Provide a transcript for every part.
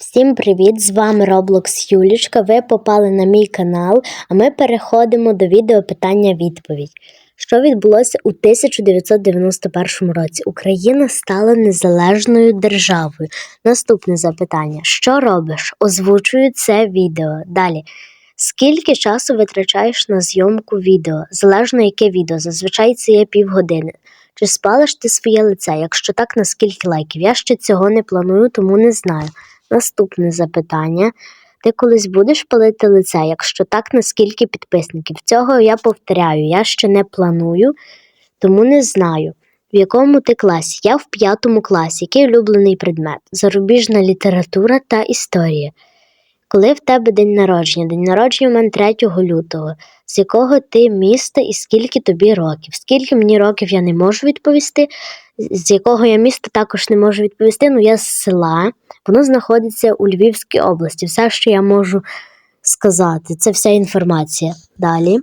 Всім привіт! З вами Roblox Юлічка. Ви попали на мій канал, а ми переходимо до відео питання-відповідь. Що відбулося у 1991 році? Україна стала незалежною державою. Наступне запитання: Що робиш? Озвучую це відео. Далі. Скільки часу витрачаєш на зйомку відео? Залежно яке відео, зазвичай це є півгодини. Чи спалиш ти своє лице? Якщо так, на скільки лайків? Я ще цього не планую, тому не знаю. Наступне запитання. Ти колись будеш палити лице? Якщо так, наскільки підписників? Цього я повторяю, я ще не планую, тому не знаю. В якому ти класі? Я в п'ятому класі. Який улюблений предмет? Зарубіжна література та історія. Коли в тебе день народження? День народження у мене 3 лютого. З якого ти міста і скільки тобі років? Скільки мені років я не можу відповісти, з якого я міста також не можу відповісти. Ну, я з села, воно знаходиться у Львівській області. Все, що я можу сказати, це вся інформація. Далі.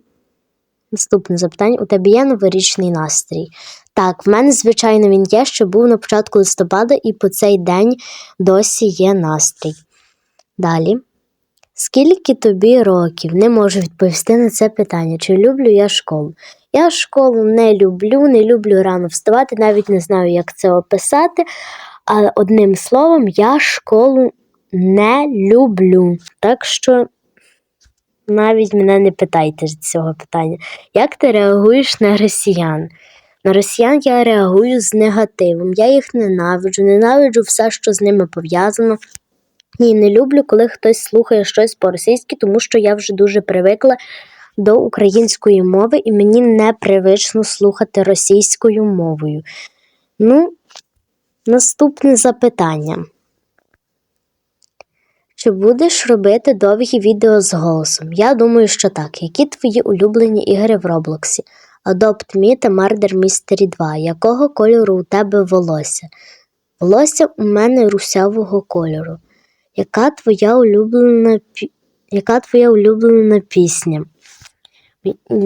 Наступне запитання: у тебе є новорічний настрій? Так, в мене, звичайно, він є, що був на початку листопада, і по цей день досі є настрій. Далі. Скільки тобі років? Не можу відповісти на це питання. Чи люблю я школу? Я школу не люблю, не люблю рано вставати, навіть не знаю, як це описати. Але одним словом, я школу не люблю. Так що навіть мене не питайте з цього питання. Як ти реагуєш на росіян? На росіян я реагую з негативом. Я їх ненавиджу, ненавиджу все, що з ними пов'язано. І не люблю, коли хтось слухає щось по-російськи, тому що я вже дуже привикла до української мови, і мені непривично слухати російською мовою. Ну, наступне запитання. Чи будеш робити довгі відео з голосом? Я думаю, що так. Які твої улюблені ігри в Роблоксі? Adopt Me та Murder Mystery 2. Якого кольору у тебе волосся? Волосся у мене русявого кольору. Яка твоя улюблена Яка твоя улюблена пісня?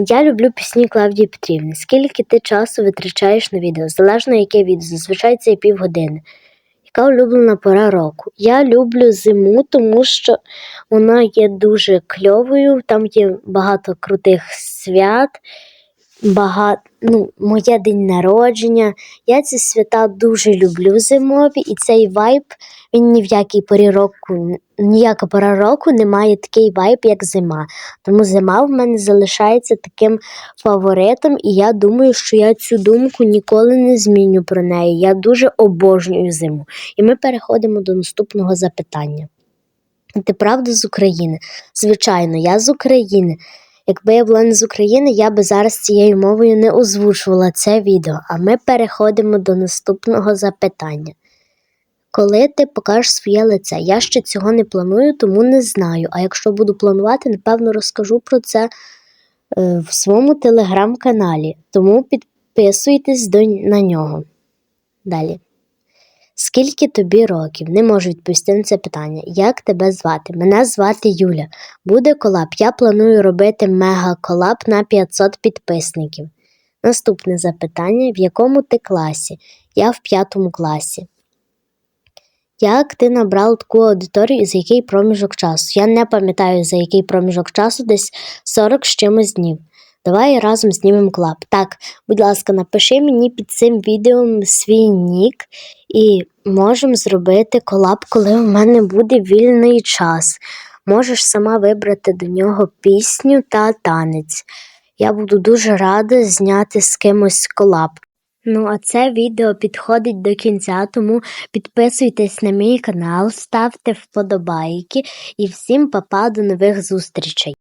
Я люблю пісні Клавдії Петрівни. Скільки ти часу витрачаєш на відео? Залежно яке відео, зазвичай це півгодини. Яка улюблена пора року? Я люблю зиму, тому що вона є дуже кльовою, там є багато крутих свят, багато, ну, моє день народження. Я ці свята дуже люблю зимові, і цей вайб він ні в якій порі року, ніяка пора року не має такий вайб, як зима. Тому зима в мене залишається таким фаворитом, і я думаю, що я цю думку ніколи не зміню про неї. Я дуже обожнюю зиму. І ми переходимо до наступного запитання. Ти правда з України? Звичайно, я з України. Якби я була не з України, я би зараз цією мовою не озвучувала це відео. А ми переходимо до наступного запитання. Коли ти покажеш своє лице? Я ще цього не планую, тому не знаю. А якщо буду планувати, напевно розкажу про це е, в своєму телеграм-каналі. Тому підписуйтесь на нього. Далі. Скільки тобі років? Не можу відповісти на це питання. Як тебе звати? Мене звати Юля. Буде колаб. Я планую робити мега-колаб на 500 підписників. Наступне запитання: в якому ти класі? Я в п'ятому класі. Як ти набрав таку аудиторію і за який проміжок часу? Я не пам'ятаю, за який проміжок часу, десь 40 з чимось днів. Давай разом знімемо клап. Так, будь ласка, напиши мені під цим відео свій нік і можемо зробити колаб, коли у мене буде вільний час. Можеш сама вибрати до нього пісню та танець. Я буду дуже рада зняти з кимось колаб. Ну, а це відео підходить до кінця, тому підписуйтесь на мій канал, ставте вподобайки і всім па-па, до нових зустрічей.